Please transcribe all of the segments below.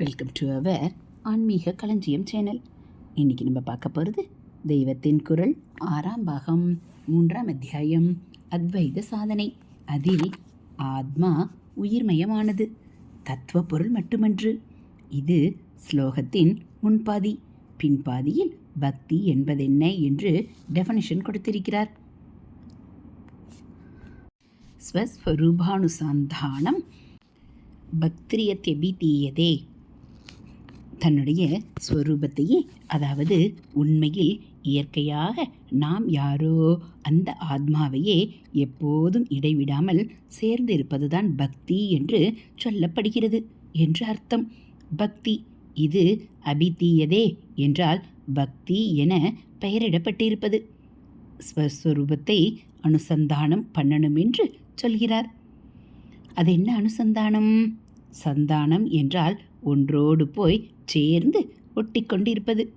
Welcome to our ஆன்மீக களஞ்சியம் channel இன்றைக்கி நம்ம பார்க்க போகிறது தெய்வத்தின் குரல் ஆறாம் பாகம் மூன்றாம் அத்தியாயம் அத்வைத சாதனை. அதில் ஆத்மா உயிர்மயமானது தத்துவ பொருள் மட்டுமன்று. இது ஸ்லோகத்தின் முன்பாதி. பின்பாதியில் பக்தி என்பதென்ன என்று டெஃபனிஷன் கொடுத்திருக்கிறார். ஸ்வஸ்வரூபானுசந்தானம். பக்திரியத்யபிதீயதே தன்னுடைய ஸ்வரூபத்தையே அதாவது உண்மையில் இயற்கையாக நாம் யாரோ அந்த ஆத்மாவையே எப்போதும் இடைவிடாமல் சேர்ந்திருப்பதுதான் பக்தி என்று சொல்லப்படுகிறது என்று அர்த்தம். பக்தி இது அபிதீயதே என்றால் பக்தி என பெயரிடப்பட்டிருப்பது. ஸ்வஸ்வரூபத்தை அனுசந்தானம் பண்ணணும் என்று சொல்கிறார். அது என்ன அனுசந்தானம்? சந்தானம் என்றால் ஒன்றோடு போய் சேர்ந்து ஒட்டிக்கொண்டிருப்பது.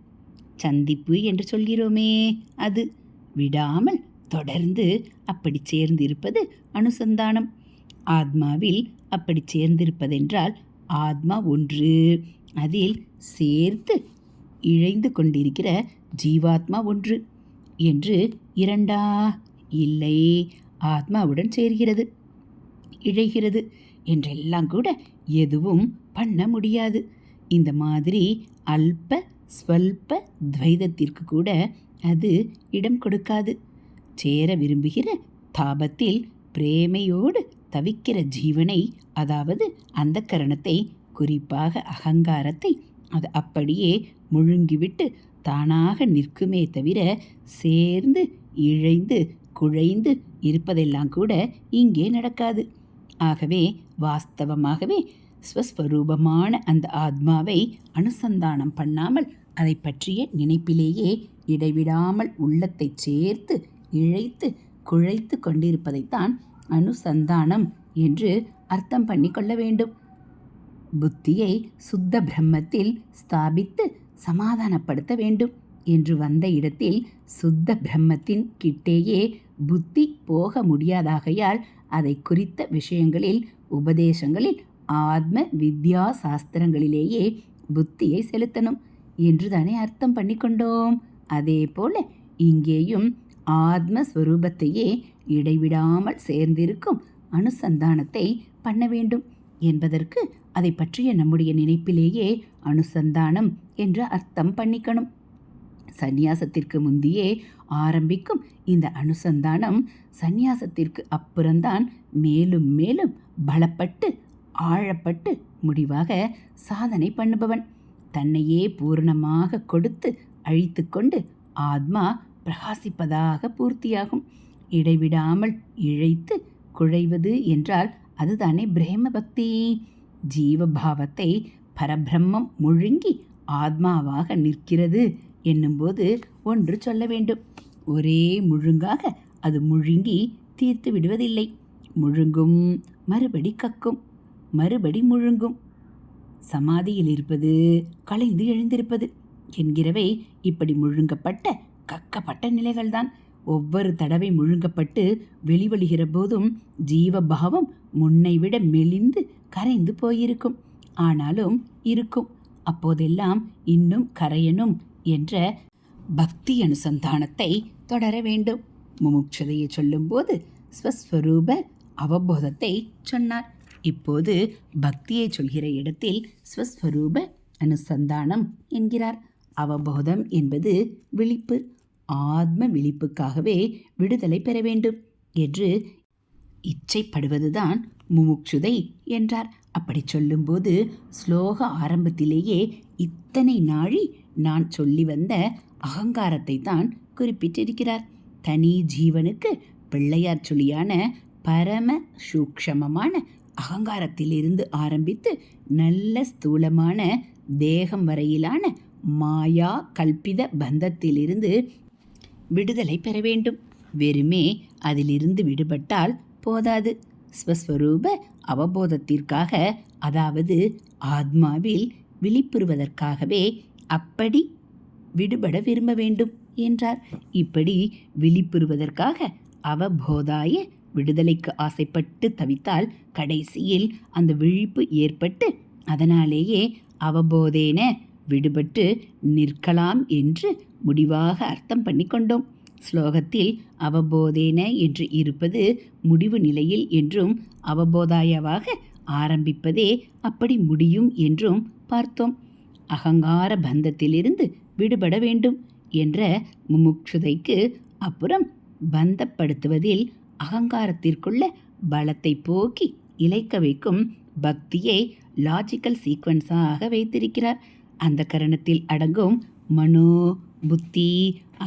சந்திப்பு என்று சொல்கிறோமே அது. விடாமல் தொடர்ந்து அப்படி சேர்ந்திருப்பது அனுசந்தானம். ஆத்மாவில் அப்படி சேர்ந்திருப்பதென்றால் ஆத்மா ஒன்று. அதில் சேர்த்து இழைந்து கொண்டிருக்கிற ஜீவாத்மா ஒன்று என்று இரண்டா? இல்லை ஆத்மாவுடன் சேர்கிறது இழைகிறது என்றெல்லாம் கூட எதுவும் பண்ண முடியாது. இந்த மாதிரி அல்ப ஸ்வல்ப துவைதத்திற்கு கூட அது இடம் கொடுக்காது. சேர விரும்புகிற தாபத்தில் பிரேமையோடு தவிக்கிற ஜீவனை அதாவது அந்த கரணத்தை குறிப்பாக அகங்காரத்தை அது அப்படியே முழுங்கிவிட்டு தானாக நிற்குமே தவிர சேர்ந்து இழைந்து குழைந்து இருப்பதெல்லாம் கூட இங்கே நடக்காது. ஆகவே வாஸ்தவமாகவே ஸ்வஸ்வரூபமான அந்த ஆத்மாவை அனுசந்தானம் பண்ணாமல் அதை பற்றிய நினைப்பிலேயே இடைவிடாமல் உள்ளத்தை சேர்த்து இழைத்து குழைத்து கொண்டிருப்பதைத்தான் அனுசந்தானம் என்று அர்த்தம் பண்ணி கொள்ள வேண்டும். புத்தியை சுத்த பிரம்மத்தில் ஸ்தாபித்து சமாதானப்படுத்த வேண்டும் என்று வந்த இடத்தில் சுத்த பிரம்மத்தின் கிட்டேயே புத்தி போக முடியாதாகையால் அதை குறித்த விஷயங்களில் உபதேசங்களில் ஆத்ம வித்யா சாஸ்திரங்களிலேயே புத்தியை செலுத்தணும் என்று தானே அர்த்தம் பண்ணிக்கொண்டோம். அதே போல இங்கேயும் ஆத்மஸ்வரூபத்தையே இடைவிடாமல் சேர்ந்திருக்கும் அனுசந்தானத்தை பண்ண வேண்டும் என்பதற்கு அதை பற்றிய நம்முடைய நினைப்பிலேயே அனுசந்தானம் என்று அர்த்தம் பண்ணிக்கணும். சந்நியாசத்திற்கு முந்தியே ஆரம்பிக்கும் இந்த அனுசந்தானம் சந்நியாசத்திற்கு அப்புறம்தான் மேலும் மேலும் பலப்பட்டு ஆழப்பட்டு முடிவாக சாதனை பண்ணுபவன். தன்னையே பூரணமாக கொடுத்து அழித்து கொண்டு ஆத்மா பிரகாசிப்பதாக பூர்த்தியாகும். இடைவிடாமல் இழைத்து குழைவது என்றால் அதுதானே பிரேம பக்தி ஜீவபாவத்தை பரபிரம்மம் முழுங்கி ஆத்மாவாக நிற்கிறது என்னும்போது ஒன்று சொல்ல வேண்டும். ஒரே முழுங்காக அது முழுங்கி தீர்த்து விடுவதில்லை. முழுங்கும் மறுபடி கக்கும். மறுபடி முழுங்கும். சமாதியில் இருப்பது கலைந்து எழுந்திருப்பது என்கிறவை இப்படி முழுங்கப்பட்ட கக்கப்பட்ட நிலைகள்தான். ஒவ்வொரு தடவை முழுங்கப்பட்டு வெளிவழுகிற போதும் ஜீவபாவம் முன்னை விட மெலிந்து கரைந்து போயிருக்கும். ஆனாலும் இருக்கும். அப்போதெல்லாம் இன்னும் கரையணும் என்ற பக்தி அனுசந்தானத்தை தொடர வேண்டும். முமுட்சதையை சொல்லும்போது ஸ்வஸ்வரூப அவபோதத்தை சொன்னார். இப்போது பக்தியை சொல்கிற இடத்தில் ஸ்வஸ்வரூப அனுசந்தானம் என்கிறார். அவபோதம் என்பது விழிப்பு ஆத்ம விழிப்புக்காகவே விடுதலை பெற வேண்டும் என்று இச்சைப்படுவதுதான் முமுட்சுதை என்றார். அப்படி சொல்லும்போது ஸ்லோக ஆரம்பத்திலேயே இத்தனை நாழி நான் சொல்லி வந்த அகங்காரத்தை தான் குறிப்பிட்டிருக்கிறார். தனி ஜீவனுக்கு பிள்ளையார் சொல்லியான பரம சூக்ஷமமான அகங்காரத்திலிருந்து ஆரம்பித்து நல்ல ஸ்தூலமான தேகம் வரையிலான மாயா கல்பித பந்தத்திலிருந்து விடுதலை பெற வேண்டும். வெறுமே அதிலிருந்து விடுபட்டால் போதாது. ஸ்வஸ்வரூப அவபோதத்திற்காக அதாவது ஆத்மாவில் விழிப்புறுவதற்காகவே அப்படி விடுபட விரும்ப வேண்டும் என்றார். இப்படி விழிப்புறுவதற்காக அவபோதாய விடுதலைக்கு ஆசைப்பட்டு தவித்தால் கடைசியில் அந்த விழிப்பு ஏற்பட்டு அதனாலேயே அவபோதேன விடுபட்டு நிற்கலாம் என்று முடிவாக அர்த்தம் பண்ணி கொண்டோம் ஸ்லோகத்தில் அவபோதேன என்று இருப்பது முடிவு நிலையில் என்றும் அவபோதாயவாக ஆரம்பிப்பதே அப்படி முடியும் என்றும் பார்த்தோம். அகங்கார பந்தத்திலிருந்து விடுபட வேண்டும் என்ற முமுட்சுதைக்கு அப்புறம் பந்தப்படுத்துவதில் அகங்காரத்திற்குள்ள பலத்தை போக்கி இழைக்க வைக்கும் பக்தியை லாஜிக்கல் சீக்வன்ஸாக வைத்திருக்கிறார். அந்த கரணத்தில் அடங்கும் மனோ புத்தி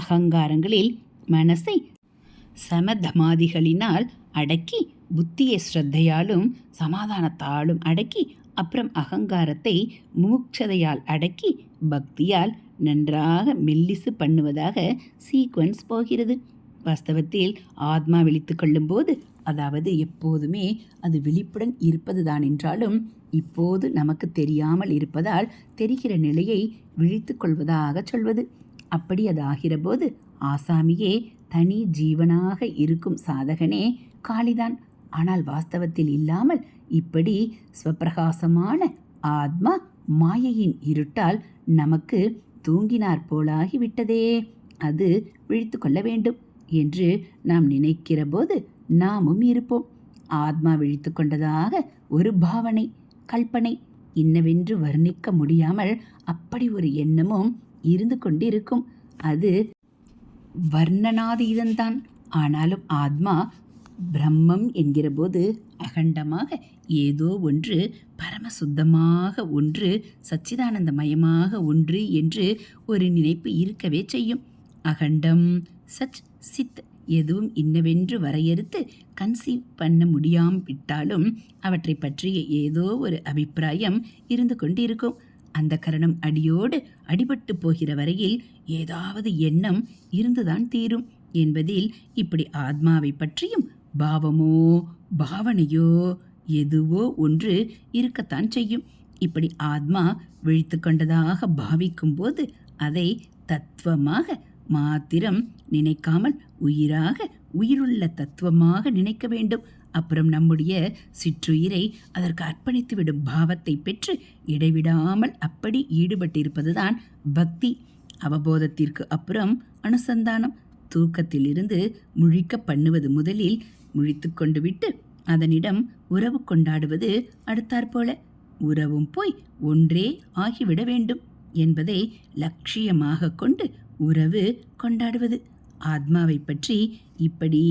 அகங்காரங்களில் மனசை சமதமாதிகளினால் அடக்கி புத்தியை ஸ்ரத்தையாலும் சமாதானத்தாலும் அடக்கி அப்புறம் அகங்காரத்தை மூக்ஷதையால் அடக்கி பக்தியால் நன்றாக மெல்லிசு பண்ணுவதாக சீக்வன்ஸ் போகிறது. வாஸ்தவத்தில் ஆத்மா விழித்து கொள்ளும்போது அதாவது எப்போதுமே அது விழிப்புடன் இருப்பதுதான் என்றாலும் இப்போது நமக்கு தெரியாமல் இருப்பதால் தெரிகிற நிலையை விழித்து கொள்வதாக சொல்வது. அப்படி அது ஆகிறபோது ஆசாமியே தனி ஜீவனாக இருக்கும் சாதகனே காளிதான். ஆனால் வாஸ்தவத்தில் இல்லாமல் இப்படி ஸ்வப்பிரகாசமான ஆத்மா மாயையின் இருட்டால் நமக்கு தூங்கினார் போலாகி விட்டதே. அது விழித்து கொள்ள வேண்டும். என்று நாம் நினைக்கிற போது நாமும் இருப்போம். ஆத்மா விழித்து கொண்டதாக ஒரு பாவனை கல்பனை இன்னவென்று வர்ணிக்க முடியாமல் அப்படி ஒரு எண்ணமும் இருந்து கொண்டிருக்கும். அது வர்ணனாதீதந்தான் ஆனாலும் ஆத்மா பிரம்மம் என்கிறபோது அகண்டமாக ஏதோ ஒன்று பரமசுத்தமாக ஒன்று சச்சிதானந்தமயமாக ஒன்று என்று ஒரு நினைப்பு இருக்கவே செய்யும். அகண்டம் சச் சித் எதுவும் இன்னவென்று வரையறுத்து கன்சீவ் பண்ண முடியாம விட்டாலும் அவற்றை பற்றிய ஏதோ ஒரு அபிப்பிராயம் இருந்து கொண்டிருக்கும். அந்த கரணம் அடியோடு அடிபட்டு போகிற வரையில் ஏதாவது எண்ணம் இருந்துதான் தீரும் என்பதில் இப்படி ஆத்மாவை பற்றியும் பாவமோ பாவனையோ எதுவோ ஒன்று இருக்கத்தான் செய்யும். இப்படி ஆத்மா விழித்து கொண்டதாக பாவிக்கும் போது அதை தத்துவமாக மாத்திரம் நினைக்காமல் உயிராக உயிருள்ள தத்துவமாக நினைக்க வேண்டும். அப்புறம் நம்முடைய சிற்றுயிரை அதற்கு அர்ப்பணித்துவிடும் பாவத்தை பெற்று இடைவிடாமல் அப்படி ஈடுபட்டிருப்பதுதான் பக்தி. அவபோதத்திற்கு அப்புறம் அனுசந்தானம். தூக்கத்திலிருந்து முழிக்க பண்ணுவது முதலில் முழித்து கொண்டு விட்டு அதனிடம் உறவு கொண்டாடுவது அடுத்தாற்போல உறவும் போய் ஒன்றே ஆகிவிட வேண்டும் என்பதை லட்சியமாக கொண்டு உறவு கொண்டாடுவது. ஆத்மாவை பற்றி இப்படி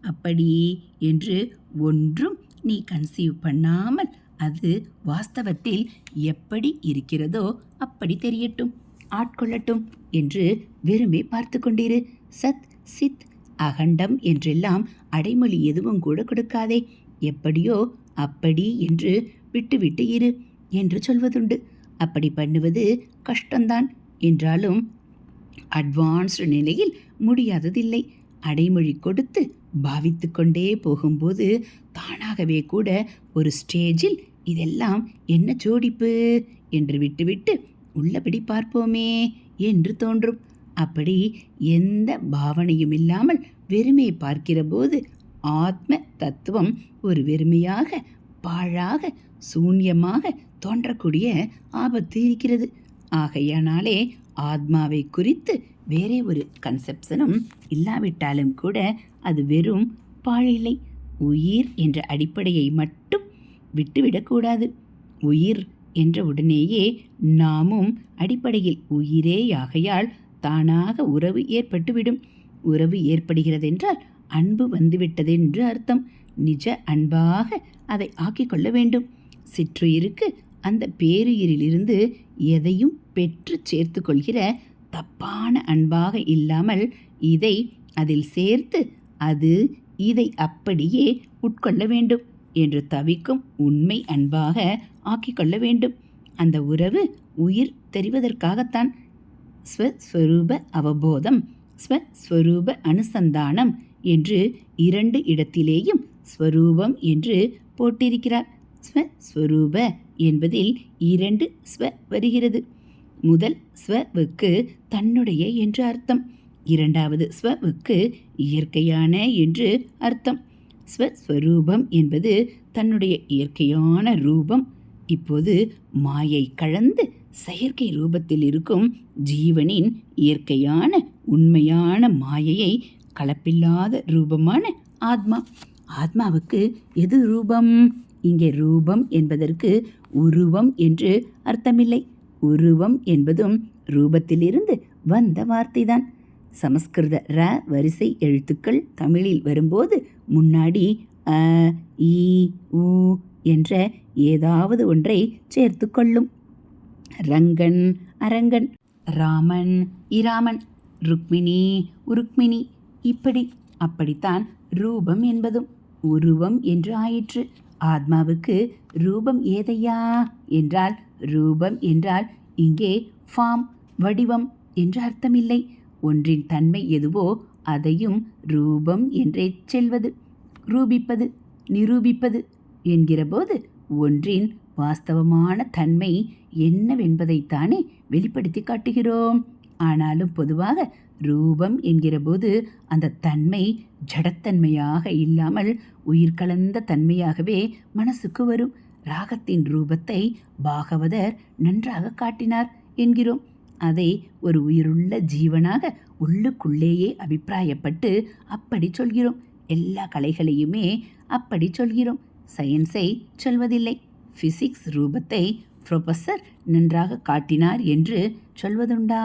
அப்படி என்று ஒன்றும் நீ கன்சீவ் பண்ணாமல் அது வாஸ்தவத்தில் எப்படி இருக்கிறதோ அப்படி தெரியட்டும் ஆட்கொள்ளட்டும் என்று வெறுமே பார்த்து கொண்டிரு. சத் சித் அகண்டம் என்றெல்லாம் அடைமொழி எதுவும் கூட கொடுக்காதே. எப்படியோ அப்படி என்று விட்டுவிட்டு இரு என்று சொல்வதுண்டு. அப்படி பண்ணுவது கஷ்டம்தான் என்றாலும் அட்வான்ஸ்டு நிலையில் முடியாததில்லை. அடைமொழி கொடுத்து பாவித்து கொண்டே போகும்போது தானாகவே கூட ஒரு ஸ்டேஜில் இதெல்லாம் என்ன ஜோடிப்பு? என்று விட்டுவிட்டு உள்ளபடி பார்ப்போமே என்று தோன்றும். அப்படி எந்த பாவனையும் இல்லாமல் வெறுமை பார்க்கிற போது ஆத்ம தத்துவம் ஒரு வெறுமையாக பாழாக சூன்யமாக தோன்றக்கூடிய ஆபத்து இருக்கிறது. ஆகையானாலே ஆத்மாவை குறித்து வேறே ஒரு கன்செப்ஷனும் இல்லாவிட்டாலும் கூட அது வெறும் பாழில்லை உயிர் என்ற அடிப்படையை மட்டும் விட்டுவிடக்கூடாது உயிர் என்ற உடனேயே நாமும் அடிப்படையில் உயிரேயாகையால் தானாக உறவு ஏற்பட்டுவிடும். உறவு ஏற்படுகிறதென்றால் அன்பு வந்துவிட்டதென்று அர்த்தம். நிஜ அன்பாக அதை ஆக்கிக்கொள்ள வேண்டும். சிற்றுயிருக்கு அந்த பேருயிரிலிருந்து எதையும் பெற்று சேர்த்து கொள்கிற தப்பான அன்பாக இல்லாமல் இதை அதில் சேர்த்து அது இதை அப்படியே உட்கொள்ள வேண்டும் என்று தவிக்கும் உண்மை அன்பாக ஆக்கிக்கொள்ள வேண்டும். அந்த உறவு உயிர் தெரிவதற்காகத்தான். ஸ்வஸ்வரூப அவபோதம் ஸ்வஸ்வரூப அனுசந்தானம் என்று இரண்டு இடத்திலேயும் ஸ்வரூபம் என்று போட்டிருக்கிறார். ஸ்வஸ்வரூப என்பதில் இரண்டு ஸ்வ வருகிறது. முதல் ஸ்வவுக்கு தன்னுடைய என்று அர்த்தம். இரண்டாவது ஸ்வவுக்கு இயற்கையான என்று அர்த்தம். ஸ்வஸ்வரூபம் என்பது தன்னுடைய இயற்கையான ரூபம். இப்போது மாயை கலந்து செயற்கை ரூபத்தில் இருக்கும் ஜீவனின் இயற்கையான உண்மையான மாயையை கலப்பில்லாத ரூபமான ஆத்மா. ஆத்மாவுக்கு எது ரூபம்? இங்கே ரூபம் என்பதற்கு உருவம் என்று அர்த்தமில்லை. உருவம் என்பதும் ரூபத்திலிருந்து வந்த வார்த்தைதான். சமஸ்கிருத ர வரிசை எழுத்துக்கள் தமிழில் வரும்போது முன்னாடி அ இ உ என்ற ஏதாவது ஒன்றை சேர்த்து கொள்ளும். ரங்கன் அரங்கன் ராமன் இராமன் ருக்மிணி உருக்மிணி இப்படி அப்படித்தான் ரூபம் என்பதும். உருவம் என்று ஆயிற்று. ஆத்மாவுக்கு ரூபம் ஏதையா? என்றால் ரூபம் என்றால் இங்கே ஃபார்ம் வடிவம் என்று அர்த்தமில்லை. ஒன்றின் தன்மை எதுவோ அதையும் ரூபம் என்றே செல்வது. ரூபிப்பது நிரூபிப்பது என்கிறபோது ஒன்றின் வாஸ்தவமான தன்மை என்னவென்பதைத்தானே வெளிப்படுத்தி காட்டுகிறோம். ஆனாலும் பொதுவாக ரூபம் என்கிறபோது அந்த தன்மை ஜடத்தன்மையாக இல்லாமல் உயிர் கலந்த தன்மையாகவே மனசுக்கு வரும். ராகத்தின் ரூபத்தை பாகவதர் நன்றாக காட்டினார் என்கிறோம். அதை ஒரு உயிருள்ள ஜீவனாக உள்ளுக்குள்ளேயே அபிப்பிராயப்பட்டு அப்படி சொல்கிறோம். எல்லா கலைகளையுமே அப்படி சொல்கிறோம். சயின்ஸை சொல்வதில்லை. ஃபிசிக்ஸ் ரூபத்தை ப்ரொஃபஸர் நன்றாக காட்டினார் என்று சொல்வதுண்டா?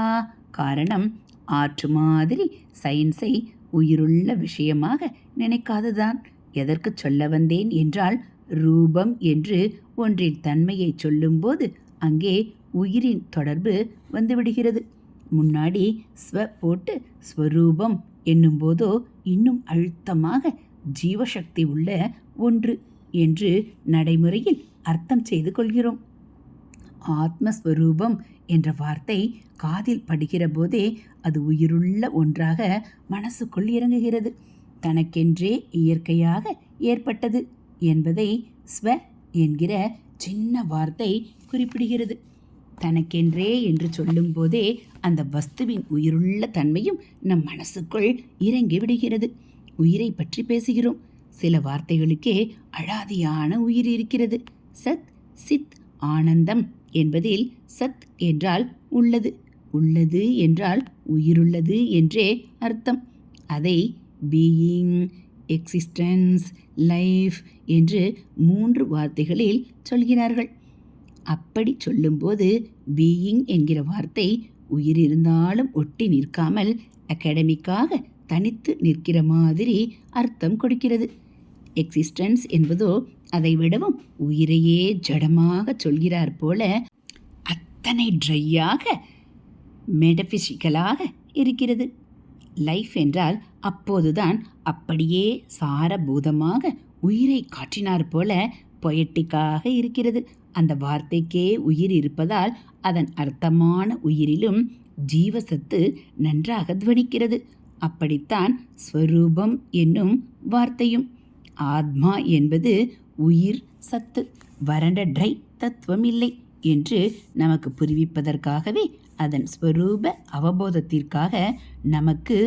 காரணம் ஆற்று மாதிரி சயின்ஸை உயிருள்ள விஷயமாக நினைக்காதுதான். எதற்கு சொல்ல வந்தேன் என்றால் ரூபம் என்று ஒன்றின் தன்மையை சொல்லும்போது அங்கே உயிரின் தொடர்பு வந்துவிடுகிறது. முன்னாடி ஸ்வ போட்டு ஸ்வரூபம் என்னும்போதோ இன்னும் அழுத்தமாக ஜீவசக்தி உள்ள ஒன்று என்று நடைமுறையில் அர்த்தம் செய்து கொள்கிறோம். ஆத்மஸ்வரூபம் என்ற வார்த்தை காதில் படுகிற போதே அது உயிருள்ள ஒன்றாக மனசுக்குள் இறங்குகிறது. தனக்கென்றே இயற்கையாக ஏற்பட்டது. என்பதை ஸ்வ என்கிற சின்ன வார்த்தை குறிப்பிடுகிறது. தனக்கென்றே என்று சொல்லும்போதே அந்த வஸ்துவின் உயிருள்ள தன்மையும் நம் மனசுக்குள் இறங்கி விடுகிறது. உயிரை பற்றி பேசுகிறோம். சில வார்த்தைகளுக்கே அழாதியான உயிர் இருக்கிறது. சத் சித் ஆனந்தம் என்பதில் சத் என்றால் உள்ளது. உள்ளது என்றால் உயிருள்ளது என்றே அர்த்தம். அதை பீயிங் எக்ஸிஸ்டன்ஸ் லைஃப் என்று மூன்று வார்த்தைகளில் சொல்கிறார்கள். அப்படி சொல்லும்போது பீயிங் என்கிற வார்த்தை உயிர் இருந்தாலும் ஒட்டி நிற்காமல் அகாடமிக்காக தனித்து நிற்கிற மாதிரி அர்த்தம் கொடுக்கிறது. எக்ஸிஸ்டன்ஸ் என்பதோ அதை விடவும் உயிரையே ஜடமாக சொல்கிறார் போல அத்தனை ட்ரையாக மெடபிசிக்கலாக இருக்கிறது. லைஃப் என்றால் அப்போதுதான் அப்படியே சாரபூதமாக உயிரை காட்டினார் போல பொயட்டிக்காக இருக்கிறது. அந்த வார்த்தைக்கே உயிர் இருப்பதால் அதன் அர்த்தமான உயிரிலும் ஜீவசத்து நன்றாக துவனிக்கிறது. அப்படித்தான் ஸ்வரூபம் என்னும் வார்த்தையும் ஆத்மா என்பது உயிர் சத்து வறண்ட ட்ரை தத்துவம் இல்லை என்று நமக்கு புரிவிப்பதற்காகவே அதன் ஸ்வரூப அவபோதத்திற்காக நமக்கு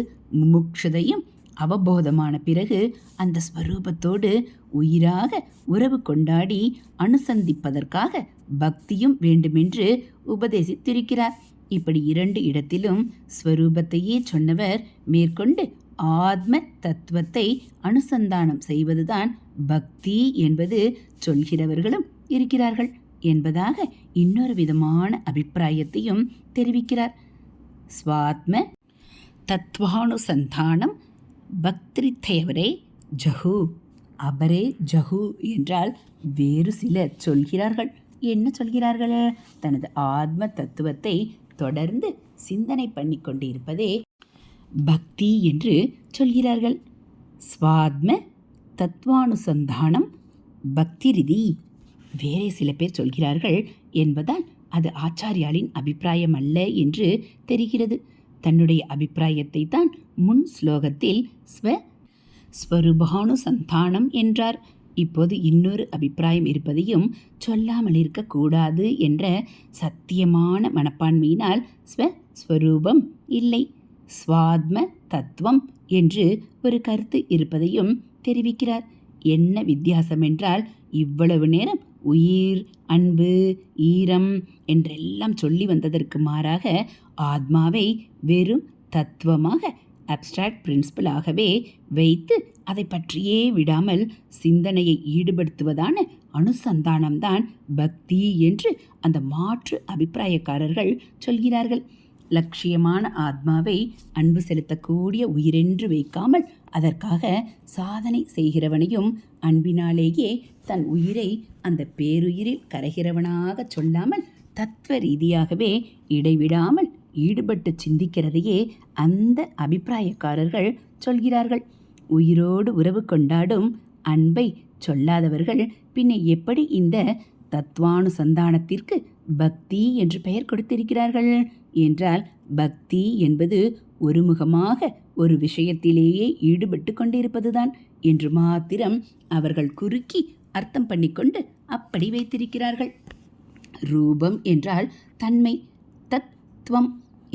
முமுட்சதையும் அவபோதமான பிறகு அந்த ஸ்வரூபத்தோடு உயிராக உறவு கொண்டாடி அனுசந்திப்பதற்காக பக்தியும் வேண்டுமென்று உபதேசித்திருக்கிறார். இப்படி இரண்டு இடத்திலும் ஸ்வரூபத்தையே சொன்னவர் மேற்கொண்டு ஆத்ம தத்துவத்தை அனுசந்தானம் செய்வதுதான் பக்தி என்பது சொல்கிறவர்களும் இருக்கிறார்கள் என்பதாக இன்னொரு விதமான அபிப்பிராயத்தையும் தெரிவிக்கிறார். ஸ்வாத்ம தத்வானுசந்தானம் பக்திரித்தையவரே ஜஹு அபரே ஜஹு என்றால் வேறு சிலர் சொல்கிறார்கள். என்ன சொல்கிறார்கள்? தனது ஆத்ம தத்துவத்தை தொடர்ந்து சிந்தனை பண்ணி கொண்டிருப்பதே பக்தி என்று சொல்கிறார்கள். ஸ்வாத்ம தத்வானுசந்தானம் பக்திரிதி. வேறே சில பேர் சொல்கிறார்கள் என்பதால் அது ஆச்சாரியாலின் அபிப்பிராயம் அல்ல என்று தெரிகிறது. தன்னுடைய அபிப்பிராயத்தை தான் முன் ஸ்லோகத்தில் ஸ்வ ஸ்வரூபானுசந்தானம் என்றார். இப்போது இன்னொரு அபிப்பிராயம் இருப்பதையும் சொல்லாமல் இருக்கக்கூடாது என்ற சத்தியமான மனப்பான்மையினால் ஸ்வ ஸ்வரூபம் இல்லை ஸ்வாத்ம தத்துவம் என்று ஒரு கருத்து இருப்பதையும் தெரிவிக்கிறார். என்ன வித்தியாசம் என்றால் இவ்வளவு நேரம் உயிர் அன்பு ஈரம் என்றெல்லாம் சொல்லி வந்ததற்கு மாறாக ஆத்மாவை வெறும் தத்துவமாக அப்ஸ்ட்ராக்ட் பிரின்சிபலாகவே வைத்து அதை பற்றியே விடாமல் சிந்தனையை ஈடுபடுத்துவதான அனுசந்தானம்தான் பக்தி என்று அந்த மாற்று அபிப்பிராயக்காரர்கள் சொல்கிறார்கள். லட்சியமான ஆத்மாவை அன்பு செலுத்தக்கூடிய உயிரென்று வைக்காமல் அதற்காக சாதனை செய்கிறவனையும் அன்பினாலேயே தன் உயிரை அந்த பேருயிரில் கரைகிறவனாக சொல்லாமல் தத்துவ ரீதியாகவே இடைவிடாமல் ஈடுபட்டு சிந்திக்கிறதையே அந்த அபிப்பிராயக்காரர்கள் சொல்கிறார்கள். உயிரோடு உறவு கொண்டாடும் அன்பை சொல்லாதவர்கள் பின்ன எப்படி இந்த தத்வானுசந்தானத்திற்கு பக்தி என்று பெயர் கொடுத்திருக்கிறார்கள்? என்றால் பக்தி என்பது ஒருமுகமாக ஒரு விஷயத்திலேயே ஈடுபட்டு கொண்டிருப்பதுதான் என்று மாத்திரம் அவர்கள் குறுக்கி அர்த்தம் பண்ணிக்கொண்டு அப்படி வைத்திருக்கிறார்கள். ரூபம் என்றால் தன்மை தத்துவம்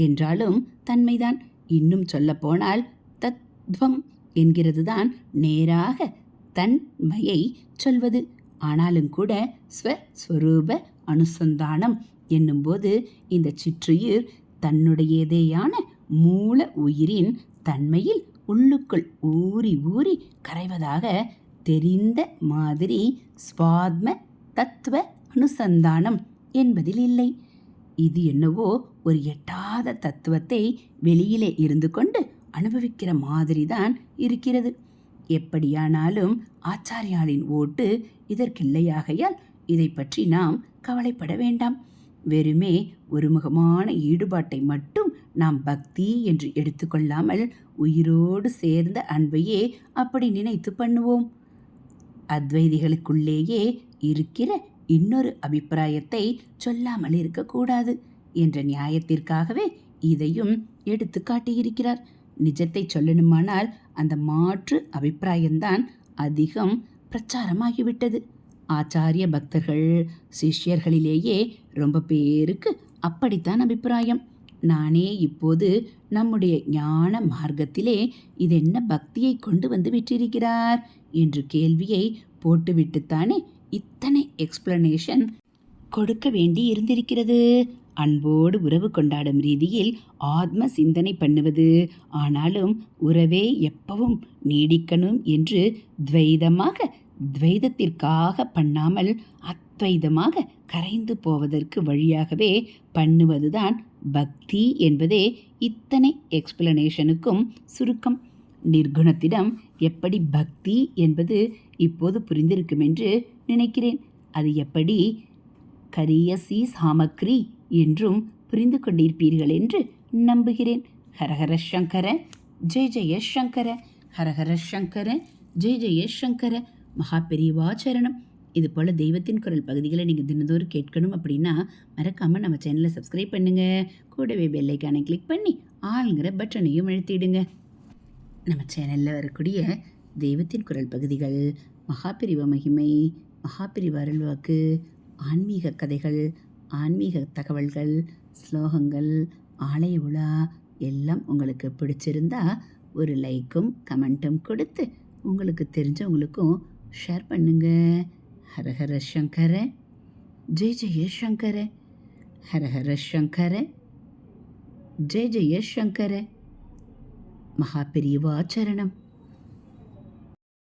என்றாலும் தன்மைதான். இன்னும் சொல்லப்போனால் தத்வம் என்கிறதுதான் நேராக தன்மையை சொல்வது. ஆனாலும் கூட ஸ்வஸ்வரூப அனுசந்தானம் என்னும்போது இந்த சிற்றுயிர் தன்னுடையதேயான மூல உயிரின் தன்மையில் உள்ளுக்குள் ஊறி ஊறி கரைவதாக தெரிந்த மாதிரி ஸ்வாத்ம தத்துவ அனுசந்தானம் என்பதில் இல்லை. இது என்னவோ ஒரு எட்டாத தத்துவத்தை வெளியிலே இருந்து கொண்டு அனுபவிக்கிற மாதிரி தான் இருக்கிறது. எப்படியானாலும் ஆச்சாரியாளின் ஓட்டு இதற்கில்லையாகையால் இதை பற்றி நாம் கவலைப்பட வேண்டாம். வெறுமே ஒருமுகமான ஈடுபாட்டை மட்டும் நாம் பக்தி என்று எடுத்துக்கொள்ளாமல் உயிரோடு சேர்ந்த அன்பையே அப்படி நினைத்து பண்ணுவோம். அத்வைதிகளுக்குள்ளேயே இருக்கிற இன்னொரு அபிப்பிராயத்தை சொல்லாமல் இருக்கக்கூடாது என்ற நியாயத்திற்காகவே இதையும் எடுத்து காட்டியிருக்கிறார். நிஜத்தை சொல்லணுமானால் அந்த மாற்று அபிப்பிராயம்தான் அதிகம் பிரச்சாரமாகிவிட்டது. ஆச்சாரிய பக்தர்கள் சிஷ்யர்களிலேயே ரொம்ப பேருக்கு அப்படித்தான் அபிப்பிராயம். நானே இப்போது நம்முடைய ஞான மார்க்கத்திலே இது என்ன பக்தியை கொண்டு வந்து விட்டிருக்கிறார்? என்று கேள்வியை போட்டுவிட்டுத்தானே இத்தனை எக்ஸ்பிளனேஷன் கொடுக்க வேண்டி இருந்திருக்கிறது. அன்போடு உறவு கொண்டாடும் ரீதியில் ஆத்ம சிந்தனை பண்ணுவது. ஆனாலும் உறவே எப்பவும் நீடிக்கணும் என்று துவைதமாக துவைதத்திற்காக பண்ணாமல் அத்வைதமாக கரைந்து போவதற்கு வழியாகவே பண்ணுவதுதான் பக்தி என்பதே இத்தனை எக்ஸ்பிளனேஷனுக்கும் சுருக்கம். நிர்குணத்திடம் எப்படி பக்தி என்பது இப்போது புரிந்திருக்கும் என்று நினைக்கிறேன். அது எப்படி? கரிய சீ சாமக்ரி என்றும் புரிந்து கொண்டிருப்பீர்கள் என்று நம்புகிறேன். ஹரஹர சங்கர ஜெய ஜெய சங்கர ஹரஹர சங்கர ஜெய ஜெய சங்கர. மகா பெரியவாச்சரணம் இது போல் தெய்வத்தின் குரல் பகுதிகளை நீங்கள் தினந்தோறும் கேட்கணும் அப்படின்னா மறக்காமல் நம்ம சேனலை சப்ஸ்கிரைப் பண்ணுங்கள் கூடவே பெல்லைக்கானை கிளிக் பண்ணி ஆளுங்கிற பட்டனையும் அழுத்திடுங்க. நம்ம சேனலில் வரக்கூடிய தெய்வத்தின் குரல் பகுதிகள் மகாபிரிவ மகிமை மகாபிரிவ அருள்வாக்கு ஆன்மீக கதைகள் ஆன்மீக தகவல்கள் ஸ்லோகங்கள் ஆலய உலா எல்லாம் உங்களுக்கு பிடிச்சிருந்தா ஒரு லைக்கும் கமெண்ட்டும் கொடுத்து உங்களுக்கு தெரிஞ்சவங்களுக்கும் ஷேர் பண்ணுங்க. ஹரஹர சங்கர. ஜெய் ஜெய சங்கர. ஹரஹர சங்கர. ஜெய் ஜெய சங்கர. மகாபிரிவாச்சரணம்